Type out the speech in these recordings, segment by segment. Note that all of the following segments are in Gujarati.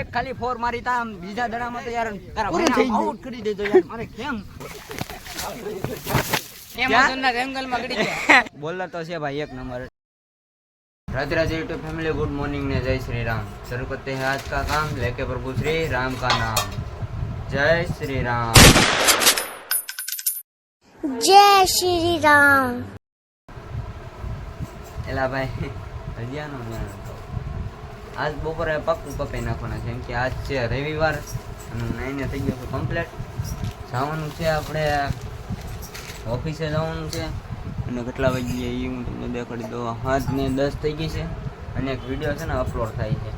એક ખાલી ફોર મારી તા આમ બીજા દડામાં તો યાર તારા પૂરું ભાઈને થઈ ગયું. આઉટ કરી દેજો યાર મારે કેમ એમેઝોનના જંગલમાં ગડી ગયા બોલર તો છે ભાઈ એક number Radhe Radhe YouTube family good morning ने जय श्री राम शुरू करते हैं आज का काम लेके प्रभु श्री राम का नाम जय श्री राम जय श्री राम એલા ભાઈ હરિયાનો મેળ હતો. આજ બપોરે પાકું કપાઈ નાખવાના છે. કે આજ છે રવિવાર અને નાઈને થઈ ગયો છે કમ્પ્લેટ જવાનું છે આપણે ઓફિસે જવાનું છે. અને કેટલા વાગ્યે એ હું તમને દેખાડી દઉં. હાથ ને દસ થઈ ગઈ છે અને એક વીડિયો છે ને અપલોડ થાય છે.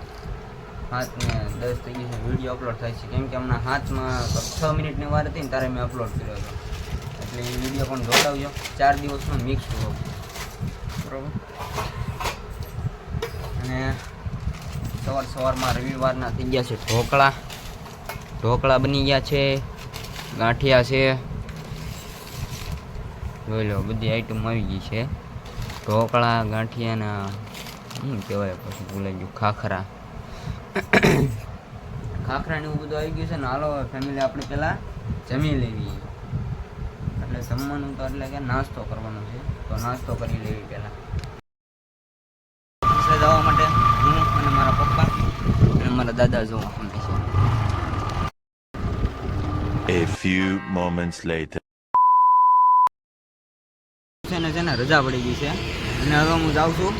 હાથ ને દસ થઈ ગઈ છે વીડિયો અપલોડ થાય છે. કેમ કે હમણાં હાથમાં છ મિનિટની વાર હતી ને ત્યારે મેં અપલોડ કર્યો હતો. એટલે એ વીડિયો પણ જોડાવજો. ચાર દિવસનો મિક્સ હતો બરોબર? અને સવાર સવારમાં રવિવારના થઈ ગયા છે ઢોકળા. ઢોકળા બની ગયા છે, ગાંઠિયા છે. જોઈ લો, બધી આઈટમ આવી ગઈ છે. ઢોકળા ગાંઠિયાના શું કહેવાય પછી ભૂલાઈ ગયું, ખાખરા. ખાખરા ને એવું બધું આવી ગયું છે ને, હાલો ફેમિલી આપણે પહેલાં જમી લેવી. એટલે જમવાનું તો એટલે કે નાસ્તો કરવાનો છે, તો નાસ્તો કરી લેવી પહેલાં. જવા માટે હું અને મારા પપ્પા અને મારા દાદા જોવા અમે છે A few moments later. છે ને છે ને રજા પડી ગઈ છે. અને હવે હું જાઉં છું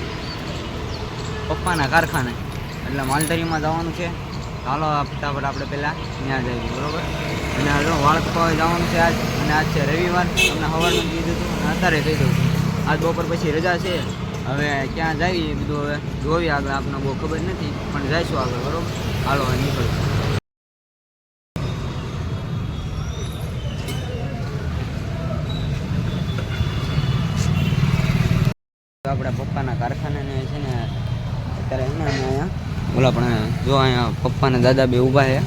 પપ્પાના કારખાને. એટલે માલતરીમાં જવાનું છે. ચાલો ફટાફટ આપણે પહેલાં ત્યાં જઈએ બરોબર? અને હવે વાળ કપાવા જવાનું છે આજ. અને આજ છે રવિવાર. તમને સવારનું કીધું હતું અને અત્યારે કહી દઉં છું. આજ બપોર પછી રજા છે. હવે ક્યાં જઈએ બધું હવે જોવી આગળ આપણને બહુ ખબર નથી, પણ જઈશું આગળ, બરોબર? હાલો નીકળશું આપણા પપ્પાના કારખાનાને છે ને, અત્યારે એને ને અમે અહીંયા ઓલા પણ જો અહીંયા પપ્પાના દાદા બે ઊભા છે,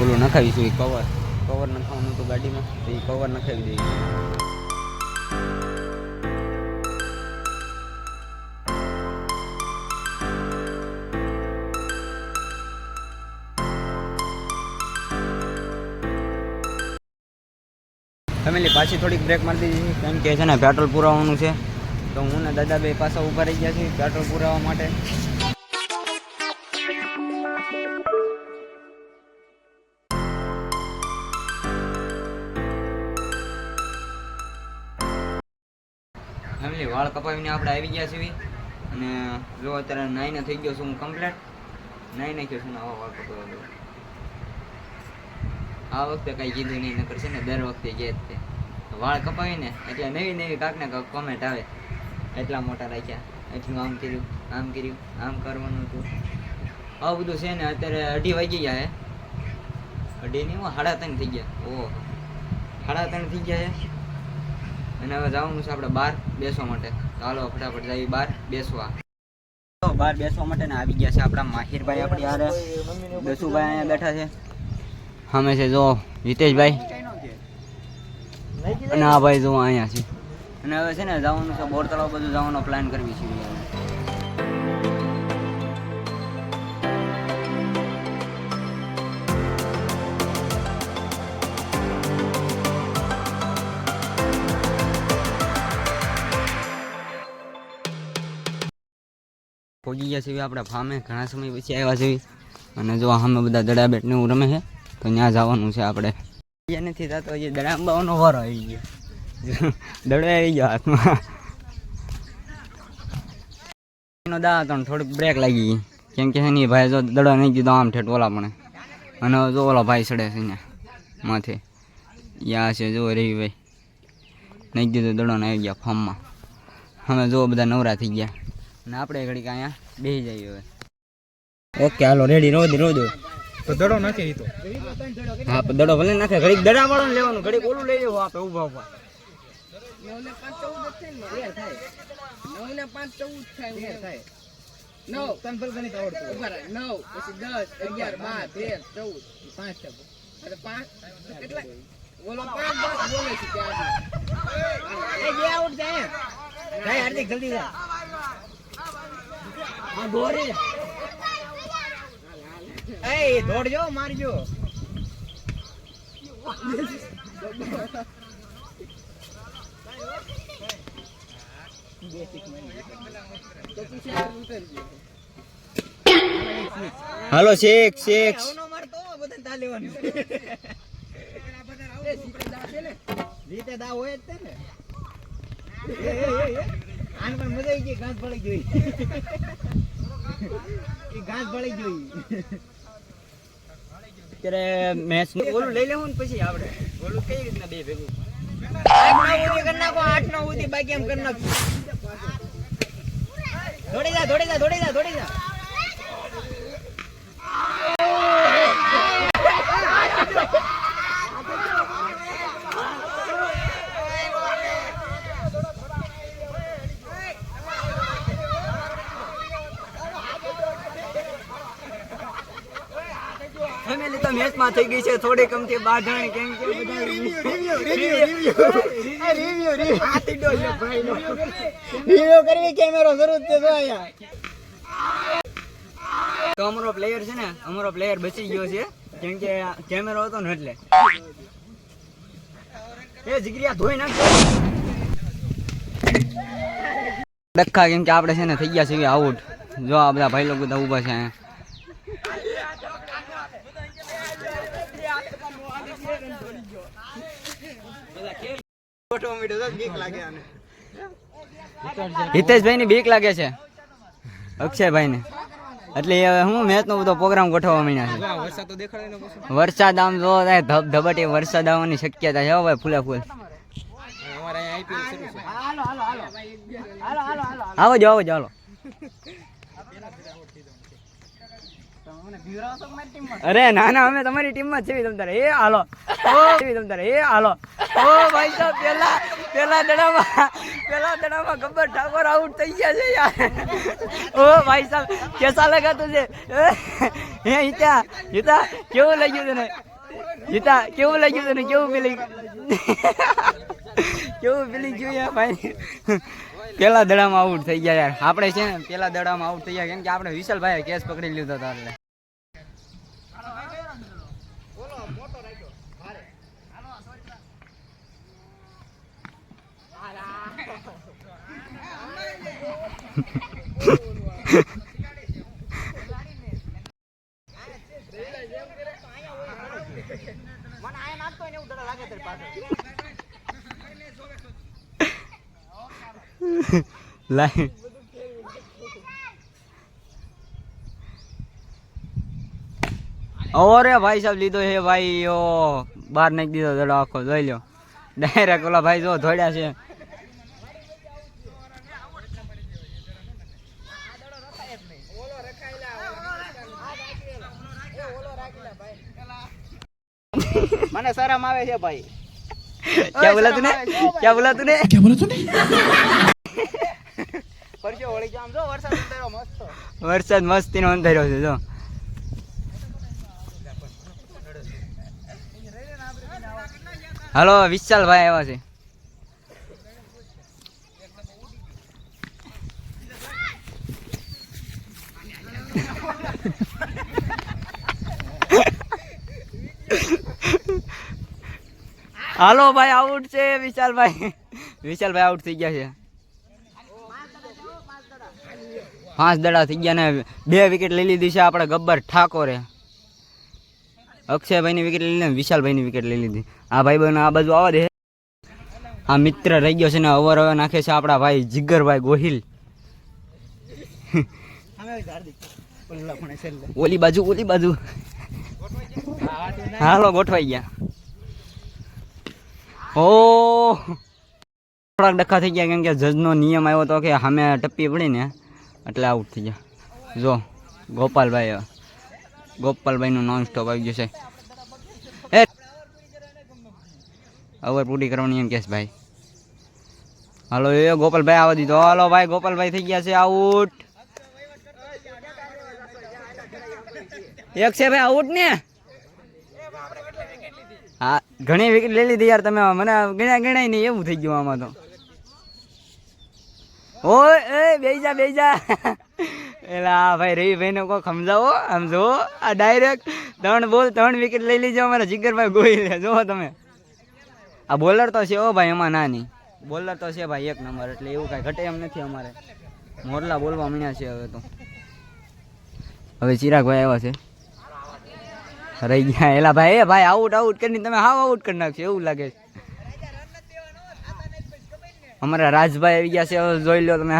ઓલું નખાવીશું, એ કવર કવર નખાવાનું હતું ગાડીમાં, તો એ કવર નખાવી દઈએ. પાછી થોડીક બ્રેક મારી દીધી કેમ કે છે ને પેટ્રોલ પુરાવવાનું છે. તો હું ને દાદા બે પાછા ઊભા રહી ગયા છીએ પેટ્રોલ પુરાવવા માટે. ફેમિલી, વાળ કપાવીને આપણે આવી ગયા છીએ. અને જો અત્યારે નાઈને થઈ ગયો છું હું કમ્પ્લેટ નાઈ નાખ્યો છું આવા વાળ કપાવ્યો આ વખતે કઈ કીધું નહીં, નકર છે ને, દર વખતે કહે જ વાળ કપાવીને એટલે નવી નવી કાંક ને કાંક કોમેન્ટ આવે. એટલા મોટા રાખ્યા. એટલું આમ કર્યું આમ કર્યું, આમ કરવાનું હતું. આવું બધું છે ને અત્યારે અઢી વાગી ગયા હે. અઢી નહીં સાડા ત્રણ થઈ ગયા. ઓહો. સાડા ત્રણ થઈ ગયા હે. અને હવે જવાનું છે આપણે બહાર બેસવા માટે. ચાલો ફટાફટ જઈએ બહાર બેસવા. બહાર બેસવા માટે ને આવી ગયા છે આપણા માહિરભાઈ આપણી હારે. દસુભાઈ અહીંયા બેઠા છે. સામે છે, જો, હિતેશભાઈ. અને આ ભાઈ જો અહીંયા છે. અને હવે છે ને જવાનું છે, બોર તળાવ બધું જવાનો પ્લાન કરવી છે પહોંચી ગયા છીએ આપણે ફામે, ઘણા સમય પછી આવ્યા છીએ અને જો સામે બધા દડા બેટને એવું રમે છે, તો ત્યાં જવાનું છે આપણે. એ નથી થતો હજી દડા વર આવી ગયો. દડો આવી ગયો હાથમાં. એનો દા હતો થોડીક બ્રેક લાગી ગઈ કેમ કે એની ભાઈ જો દડો નહીં દીધો આમ ઠેઠ ઓલા પણ. અને જો ઓલો ભાઈ ચડે છે અહીંયા માથે. યા છે જો રહી ભાઈ. નહીં દીધો દડો ને આવી ગયા ફોર્મમાં અમે જો બધા નવરા થઈ ગયા. અને આપણે ઘડીક અહીંયા બેસી જઈએ હવે. ઓકે હાલો રેડી રો દે રો દે તો દડો નાખે એ તો. હા પણ દડો ભલે નાખે ઘડીક દડા વાળો ને લેવાનું ઘડીક ઓલું લઈ લેવું આપણે ઊભા ઊભા. જલ્દી જા. હા દોરી એ દોડજો મારજો. હાલો શેખ શેખ આવનો મારતો બધાને તા લેવાનું. રીતે દા હોય જ ને. આને પણ મજા આવી ગઈ ઘાસ ભળી જોઈ ઘાસ ભળી જોઈ અત્યારે મેચ ઓલું લઈ લેવું ને પછી આપણે. ઓલું કઈ રીતના બે ભેગું? આઠ નવ નવ બાકી એમ કરી નાખો દોડી જા દોડી જા દોડી જા દોડી જા ફેમિલી તો મેચમાં થઈ ગઈ છે થોડી કમથી બાર જણ કેમ કે બધા આ તીડો છે ભાઈનો. રિવ્યુ કરવી કેમેરો જરૂર છે જો આયા તો અમારો પ્લેયર છે ને અમારો પ્લેયર બચી ગયો છે કેમ કે કેમેરો હતો ને એટલે. એ જીગરીયા ધોઈ નાખ. ડખા કેમ કે આપણે છે ને થઈ ગયા છે આઉટ. જો આ બધા ભાઈ લોકો બધા ઊભા છે અહીંયા. હિતેશભાઈ ની બીક લાગે છે. અક્ષયભાઈ ને એટલે હવે હું મેચ નો બધો પ્રોગ્રામ ગોઠવવા માંડ્યા છે. વરસાદ આમ જો થાય ધબ ધબટી વરસાદ આવવાની શક્યતા છે ભાઈ ફૂલે ફૂલ. આવો જો આવો જો અરે, ના ના, અમે તમારી ટીમમાં છીએ તમ તારે એ, હાલો. છીએ તમ એ, હાલો. ઓ, ભાઈ સાહેબ, પેલા પેલા દડામાં પેલા દડામાં ગબ્બર ઠાકોર આઉટ થઈ ગયા છે યાર. ઓ, ભાઈ સાહેબ, કેસા લગા તુજે હે, હિતા હિતા, કેવું લાગ્યું તને? હિતા, કેવું લાગ્યું તને? કેવું પેલી કેવું જોયું યાર, ભાઈ? પેલા દડામાં આઉટ થઈ ગયા યાર. આપણે છે ને, પેલા દડામાં આઉટ થઈ ગયા. કેમ કે આપણે વિશાલભાઈએ કેસ પકડી લીધો હતો લાઈ. ઓરે ભાઈ સાહેબ, લીધો છે ભાઈ ઓ બહાર નાખી દીધો દડો આખો જોઈ લો ડાયરેક્ટ ઓલા ભાઈ જો ધોડ્યા છે. મને શરમ આવે છે ભાઈ. ક્યાં બોલા તુને ક્યાં બોલા તુને પરચો વળી જામ જો વરસાદ મસ્ત. વરસાદ મસ્તીનો અંધારો છે જો. હાલો વિશાલભાઈ આવ્યા છે. હાલો ભાઈ આઉટ છે વિશાલભાઈ. વિશાલભાઈ આઉટ થઈ ગયા છે. પાંચ દડા થઈ ગયા ને બે વિકેટ લઈ લીધી છે આપણે ગબ્બર ઠાકોરે. અક્ષયભાઈની વિકેટ લઈ લીધી વિશાલભાઈની વિકેટ લઈ લીધી. આ ભાઈ બહેનો આ બાજુ આવવા દે. આ મિત્ર રહી ગયો છે ને અવર અવર નાખે છે આપણા ભાઈ જીગરભાઈ ગોહિલ. ઓલી બાજુ ઓલી બાજુ. હાલો, ગોઠવાઈ ગયા. ઓ. થોડાક ડખા થઈ ગયા કેમ કે જજનો નિયમ આવ્યો તો કે સામે ટપ્પી પડી ને એટલે આઉટ થઈ ગયા. જો, ગોપાલભાઈ ગોપાલભાઈનું નોન સ્ટોપ આવી ગયું છે. એ. અવર પૂરી કરવાની એમ કેસ ભાઈ. હાલો, એ ગોપાલભાઈ આવવા દીધો. હાલો ભાઈ, ગોપાલભાઈ થઈ ગયા છે આઉટ એક છે ભાઈ આઉટ ને. હા, ઘણી વિકેટ લઈ લીધી યાર તમે મને ગણ્યા ગણાય નહીં, એવું થઈ ગયું આમાં તો. ઓય, એ બેજા બેજા એલા હા ભાઈ રવિભાઈને કોઈ સમજાવો, આમ જો આ ડાયરેક્ટ ત્રણ બોલ, ત્રણ વિકેટ લઈ લીજો અમારા જીગરભાઈ ગોહિલ. જો તમે. આ બોલર તો છે ઓ ભાઈ, એમાં નાની. બોલર તો છે ભાઈ, એક નંબર. એટલે એવું કાંઈ ઘટે એમ નથી અમારે. મોરલા બોલવા મળ્યા છે હવે તો. હવે ચિરાગભાઈ આવ્યા છે. રહી ગયા એલા ભાઈ, એ ભાઈ આઉટ આઉટ કરીને તમે હાવ આઉટ કરી નાખશો, એવું લાગે છે. અમારા રાજભાઈ આવી ગયા છે, હવે જોઈ લો તમે.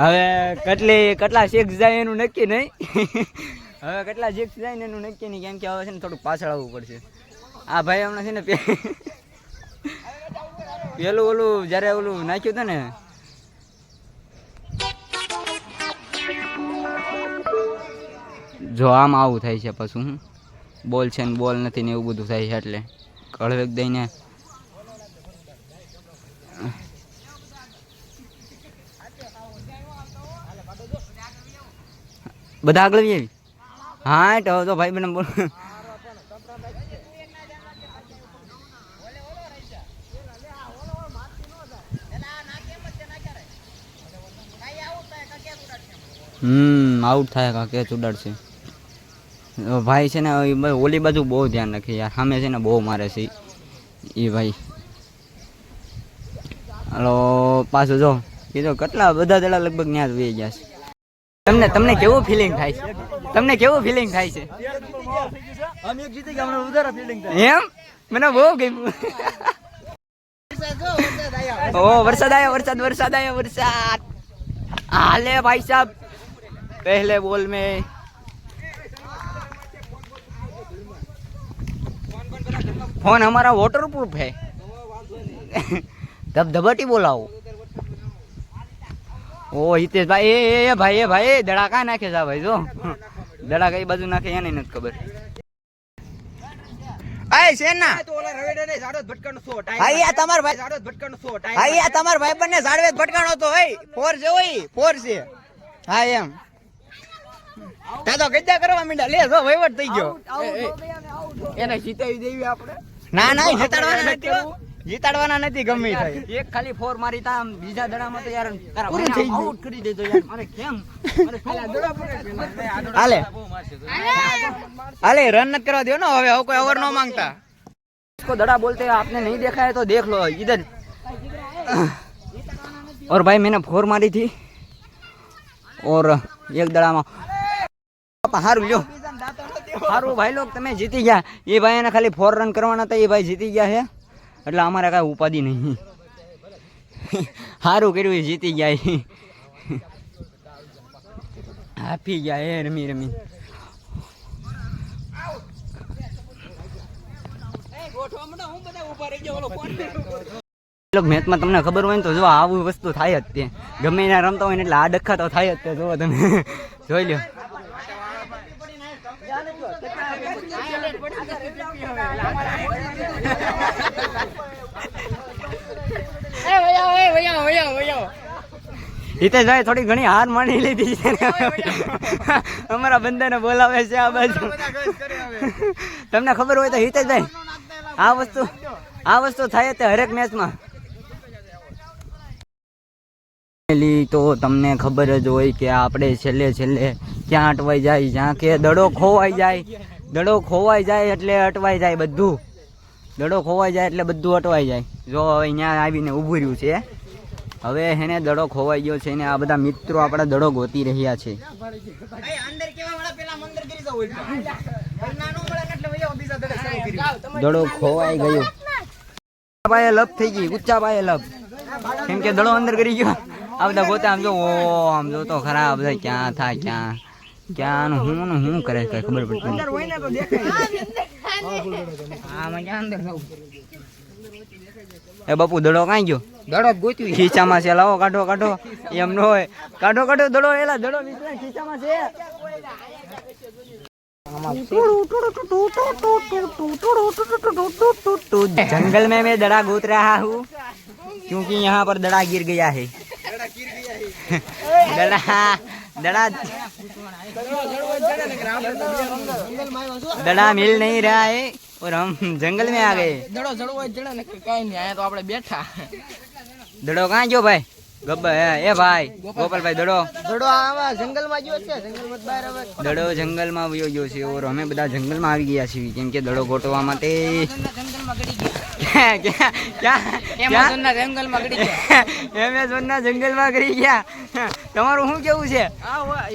હવે કેટલી, કેટલા શેક્સ જાય એનું નક્કી નહીં. હવે કેટલા શેક્સ જાય ને એનું નક્કી નહીં, કેમ કે હવે છે ને થોડુંક પાછળ આવવું પડશે. આ ભાઈ હમણાં છે ને પેલું ઓલું જ્યારે ઓલું નાખ્યું હતું ને. જો આમ આવું થાય છે પછી હું બોલ છે ને બોલ નથી ને એવું બધું થાય છે એટલે. કળવેક દઈને બધા આગળ આવી આવી? હા તો તો ભાઈ બને બોલ. હમ, આઉટ થાય કા કે ઉડાડશે. અ ભાઈ છે ને એ ઓલી બાજુ બહુ ધ્યાન રાખે યાર. સામે છે ને બહુ મારે છે. એ ભાઈ. હલો પાછું જો. કીધો કેટલા બધા દડા લગભગ ત્યાં જ ગયા છે. તમને તમને કેવું ફિલિંગ થાય છે? તમને કેવું ફિલિંગ થાય છે? એમ? મને બહુ ગમ્યું. ઓ વરસાદ આવ્યો વરસાદ વરસાદ આવ્યો વરસાદ. હાલે ભાઈ સાહેબ પહેલે બોલ મેં. ફોન અમારા વોટરપ્રૂફ હે. ધબધબટી બોલાવો. ઓ હિતેશભાઈ એ એ ભાઈ એ ભાઈ દડા દડાકા નાખે છે ભાઈ જો. દડાકા એ બાજુ નાખે એને નથી ખબર. આય તમાર ભાઈ આયા તમાર ભાઈ બંને ઝાડવે ભટકાણો તો હોય. ફોર છે હોય ફોર છે. હા એમ. તા તો ગજ્જા કરવા માંડ્યા. લે જો વહીવટ થઈ ગયો. એને સીતાવી દેવી આપણે. ના ના જીતાડવાના નથી હો. જીતાડવાના નથી ગમે ઈ થાય એક ખાલી ફોર મારી તા આમ બીજા દડામાં તો યાર તારા પૂરું થઈ ગયું. આઉટ કરી દેજો યાર મારે કેમ મારે શું? હાલે હાલે રન નથી કરવા દો ને હવે હવે કોઈ ઓવર ન માંગતા इसको दड़ा बोलते हैं आपने नहीं देखा है तो देख लो इधर और भाई मैंने फोर मारी थी और एक दड़ा में હારું લ્યો હારું, ભાઈ લોક તમે જીતી ગયા. એ ભાઈ એને ખાલી ફોર રન કરવાના હતા, એ ભાઈ જીતી ગયા છે. એટલે અમારે કાંઈ ઉપાધિ નહીં. સારું કર્યું એ જીતી ગયા હાફી ગયા એ રમી રમી. મેચમાં તમને ખબર હોય ને તો જો આવું વસ્તુ થાય જ તે. ગમે એને રમતા હોય ને એટલે આ ડખા તો થાય જ તે જો તમે. જોઈ લ્યો. હિતેશભાઈ થોડી ઘણી હાર માની લીધી છે અમારા બંદાને બોલાવે છે આ બાજુ. તમને ખબર હોય તો હિતેશભાઈ, આ વસ્તુ આ વસ્તુ થાય તે હરેક મેચમાં તો તમને ખબર જ હોય કે આપણે છેલ્લે છેલ્લે ક્યાં અટવાઈ જાય, જ્યાં કે દડો ખોવાઈ જાય, દડો ખોવાઈ જાય એટલે અટવાઈ જાય બધું. દડો ખોવાઈ જાય એટલે બધું અટવાઈ જાય. જો હવે અહીંયા આવીને ઊભું રહ્યું છે. હવે એને દડો ખોવાઈ ગયો છે ને આ બધા મિત્રો આપણા દડો ગોતી રહ્યા છે. દડે ખોવાઈ ગયો. પાયે લપ થઈ ગઈ ઊંચા પાયે લપ. કેમ કે દડો અંદર કરી ગયો. આ બધા ગોતા આમ જો ઓ આમ જો તો ખરા બધા ક્યાં થાય ક્યાં. ક્યાં નું હું ને હું કરે કઈ ખબર પડતી નથી. હોય ને તો દેખાય આમાં ક્યાં અંદર જવું એ બાપુ દડો કાંઈ ગયો દડો ગોત્યું ખીચામાં છે લાવો કાઢો કાઢો એમ ન હોય કાઢો કાઢો દડો એલા દડો નીકળે ખીચામાં છે जंगल में मैं दड़ा गोत रहा हूँ क्योंकि यहाँ पर दड़ा गिर गया है दड़ा दड़ा दड़ा मिल नहीं रहा है और हम जंगल में आ गए દડો જડવો હોય જડે ને કઈ નહીં આયા તો આપણે બેઠા દડો कहाँ गयो भाई ગબ્બર હે એ ભાઈ ગોપાલભાઈ દડો દડો આવા જંગલમાં ગયો છે જંગલમાં બહાર આવે દડો જંગલમાં વયો ગયો છે ઓર અમે બધા જંગલમાં આવી ગયા છીએ કેમ કે દડો ગોઠવવા માટે ક્યાં ક્યાં ક્યાં એમેઝોનના જંગલમાં ગળી ગયા. એમેઝોનના જંગલમાં કરી ગયા. તમારું શું કેવું છે?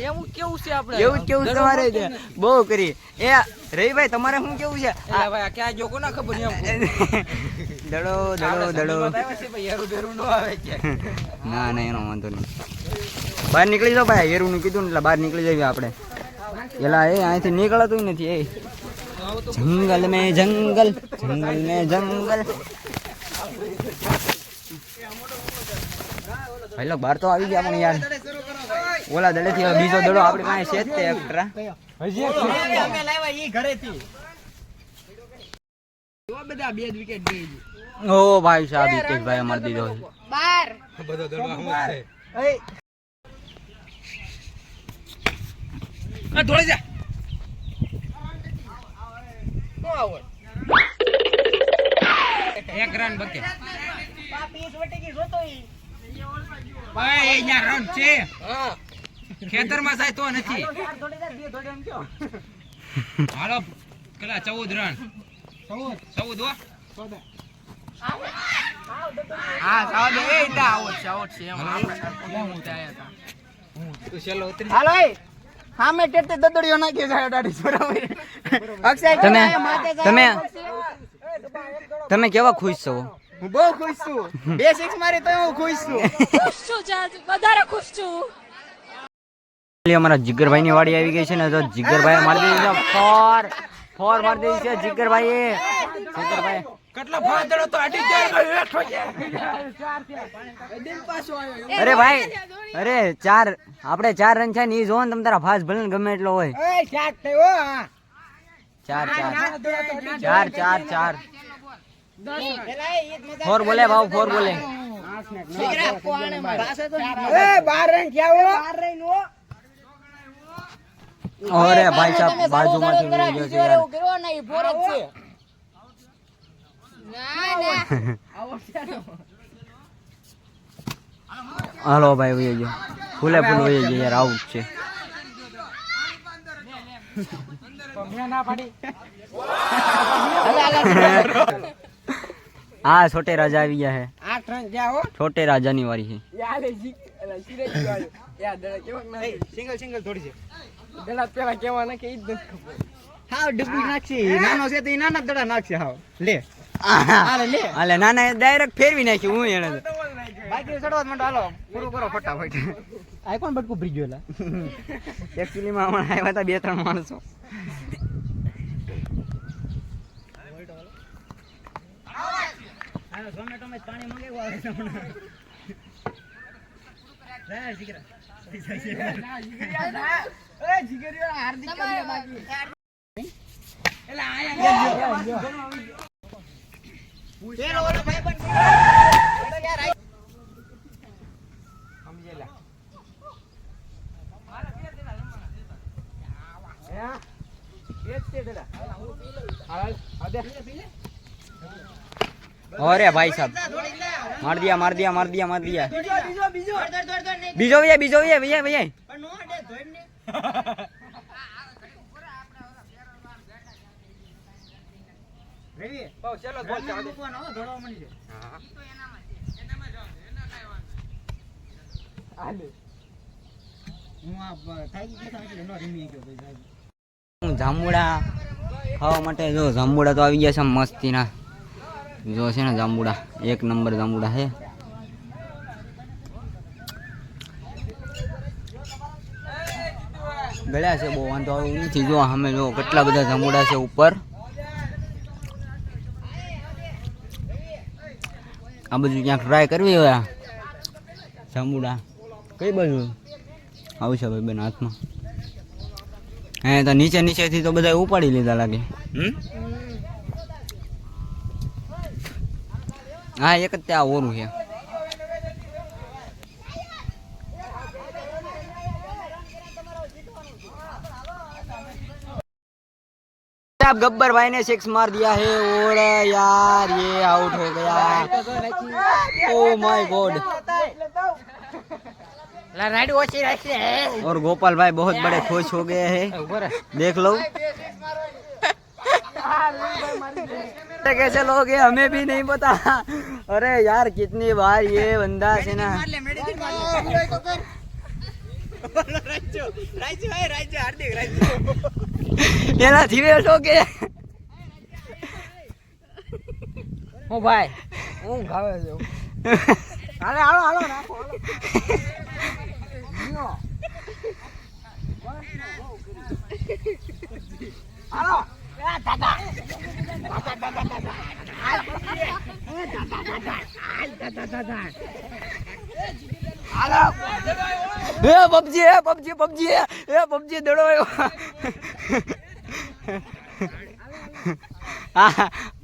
એવું કેવું છે આપણે. એવું જ કેવું છે તમારે છે? બહુ કરી. એ રવિભાઈ તમારે શું કેવું છે? ભાઈ ક્યાં જો કોના ખબર દડો દડો દડો. આવ્યા છે ભાઈ યારું બેરું નો આવે ના ના એનો વાંધો નહીં. બહાર નીકળી જાઓ ભાઈ હેરું કીધું ને એટલે બહાર નીકળી જઈએ આપણે. એલા એ અહીંથી નીકળતું નથી એ. જંગલ મે જંગલ જંગલ મે જંગલ. ભાઈ લોક બહાર તો આવી ગયા પણ યાર. ઓલા દડે થી બીજો દડો આપણી પાસે છે જ તે એક્સ્ટ્રા અમે લાવ્યા ઈ ઘરેથી. એવા બધા બે જ વિકેટ ગઈ ઓ ભાઈ સાહેબ વિકેટ ભાઈ અમાર દીધો છે. એ. આ જા. આવડ એક રન બકે. ભાઈ અહીંયા રન છે. ખેતરમાં જાય તો નથી. હાલો પેલા ચૌદ રન ચૌદ. હો. હા સાવ દે એ તા આઉટ છે એમ આપણે. હું ઉતાર્યા હતા. તું છેલ્લો ઉતરી હાલો સામે ટેટે દદડીઓ નાખી જાય દાડી બરાબર? અક્ષય તમે. તમે તમે કેવા ખુશ છો? હું બહુ ખુશ છું. બે સિક્સ મારી તો હું ખુશ છું. ખુશ છું જાજ વધારે ખુશ છું. અમારા જીગરભાઈ ની વાડી આવી ગઈ છે ને તો જીગરભાઈ મારી દીધી છે. ફોર ફોર મારી દીધી છે જીગરભાઈ જીગરભાઈ કેટલો ફાદડો તો અડી જાય હેઠો અરે ભાઈ અરે ચાર આપણે ચાર રન છે ને ઈ જોવો ને તમે તારા ફાસ્ટ ભલે ને ગમે એટલો હોય. એ શાક થયો ચાર ચાર. ચાર ચાર ચાર. ફોર બોલે ભાવ ફોર બોલે. એ બાર રન થયા હો. બાર રન હો અરે ભાઈ સાહેબ બાજુમાંથી વહી ગયો છે યાર. હાલો ભાઈ વહી ગયો. ફૂલે ફૂલ વહી યાર, આવું છે. હા, છોટે રાજા આવી ગયા હે. છોટે રાજા ની વારી છે સિંગલ સિંગલ થોડી છે દડા કેવા નાખે ઈ જ નથી નાખશી. નાનો છે તો નાના દડા નાખશે હાવ. લે. હાલે લે. ના ના ડાયરેક્ટ ફેરવી નાખ્યું હું એને. બાકી ચડવા માંડો હાલો. પૂરું કરો ફટાફટ. આ કોણ બટકું ભરી ગયો એક્ચ્યુઅલી માં હમણાં આવ્યા હતા બે ત્રણ માણસો. ઝોમેટો માં પાણી મંગાવ્યું આવે છે હમણાં. જાય જીગરા. એ જીગરીઓ હાર્દિક કરીને આયા પેલો ઓલો ભાઈબંધ સમજેલા એ જ તે દડા હાલ આ દે અરે ભાઈ સાહેબ માર દિયા માર હો, ધોળવા મળી જાય. હાલે. હું આ થાકી ગયો એટલે નો રમી ગયો ભાઈ હું જાંબુડા. ખાવા માટે જો જાંબુડા તો આવી ગયા છે મસ્તીના. જો છે ને જાંબુડા. એક નંબર જાંબુડા છે. ગળ્યા છે બહુ વાંધો આવ્યો નથી. જો અમે જો કેટલા બધા જાંબુડા છે ઉપર. આ બધું ક્યાંક ટ્રાય કરવી હોય આ જાંબુડા કઈ બાજુ? આવશે ભાઈ બેન હાથમાં. હે તો નીચે નીચેથી તો બધા ઉપાડી લીધા લાગે. હા એક જ ત્યાં ઓરું છે. साहब गब्बर भाई ने सिक्स मार दिया है। और यार ये आउट हो गया। ओ माय गॉड और गोपाल भाई बहुत बड़े खुश हो गए हैं। देख लो। कैसे लोग हमें भी नहीं पता। अरे यार कितनी बार ये बंदा से ना એનાથી વેઠો કે હું ભાઈ હું ખાવે છે હાલે. હાલો હાલો નાખો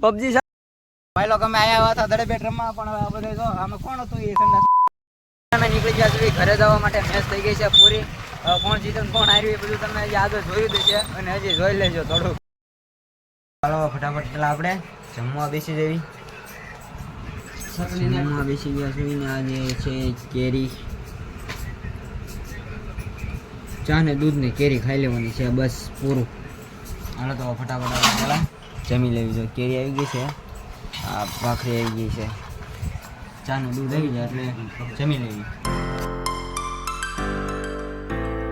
પબજી ભાઈ લોકો અમે આયા હતા દડે રમવા, પણ હવે આ જો, આમે કોણ હતું એ અમે ગયા છીએ ઘરે જવા માટે મેચ થઈ ગઈ છે પૂરી. કોણ જીતે કોણ હાર્યું એ બધું તમે યાદ જોયું છે, અને હજી જોઈ લેજો થોડું ચાલો ફટાફટ પેલા આપણે જમવા બેસી જવી જમવા બેસી ગયા છે ને આજે છે કેરી. ચા ને દૂધ ને કેરી ખાઈ લેવાની છે બસ પૂરું. હાલો તો ફટાફટ પેલા જમી લેવી જોઈએ. કેરી આવી ગઈ છે. આ ભાખરી આવી ગઈ છે. ચા ને દૂધ આવી જાય એટલે જમી લેવી.